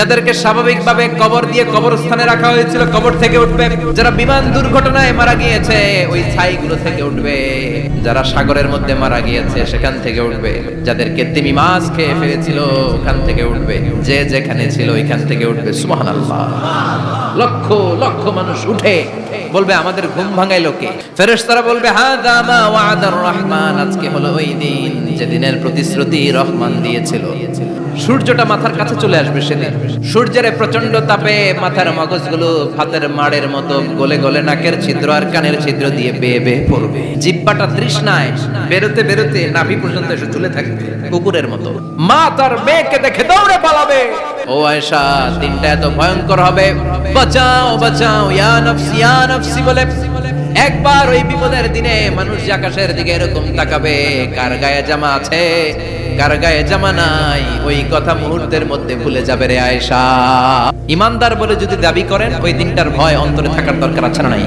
যাদেরকে স্বাভাবিকভাবে কবর দিয়ে কবরস্থানে রাখা হয়েছিল, কবর থেকে উঠবে। যারা বিমান দুর্ঘটনায় মারা গিয়েছে, ওই ছাইগুলো থেকে উঠবে। যারা সাগরের মধ্যে মারা গিয়েছে, সেখান থেকে উঠবে। যাদেরকে তিমি মাছ খেয়ে ফেলেছিল, ওখান থেকে উঠবে। যে যেখানে ছিল, ওইখান থেকে উঠবে। সুবহানাল্লাহ। লক্ষ লক্ষ মানুষ উঠে। বলবে, আমাদের ঘুম ভাঙাই লোকে। ফেরেশতারা বলবে হাদা মা ওয়াদার রহমান, আজকে হলো ওই দিন যেদিনের প্রতিশ্রুতি রহমান দিয়েছিল। সূর্যটা মাথার কাছে চলে আসবে সেদিন। সূর্যের প্রচণ্ড তাপে মাথার মগজগুলো ভাতের মাড়ের মতো গলে গলে নাকের ছিদ্র আর কানের ছিদ্র দিয়ে বেয়ে বেয়ে পড়বে। জিব্বাটা তৃষ্ণায় বেরোতে বেরোতে নাভি পর্যন্ত এসে ঝুলে থাকবে, কুকুরের মতো। মা তার মেয়েকে দেখে দৌড়ে পালাবে। ও আয়েশা, দিনটা এত ভয়ঙ্কর হবে। বাঁচাও বাঁচাও, ইয়া নফসি ইয়া নফসি বলে। একবার ওই বিপদের দিনে মানুষ আকাশের দিকে এরকম তাকাবে, কার গায়ে জামা আছে, কার গায়ে জামা নাই, ওই কথা মুহূর্তের মধ্যে ভুলে যাবে রে আয়েশা। ইমানদার বলে যদি দাবি করেন, ওই দিনটার ভয় অন্তরে থাকার দরকার আছে না নাই?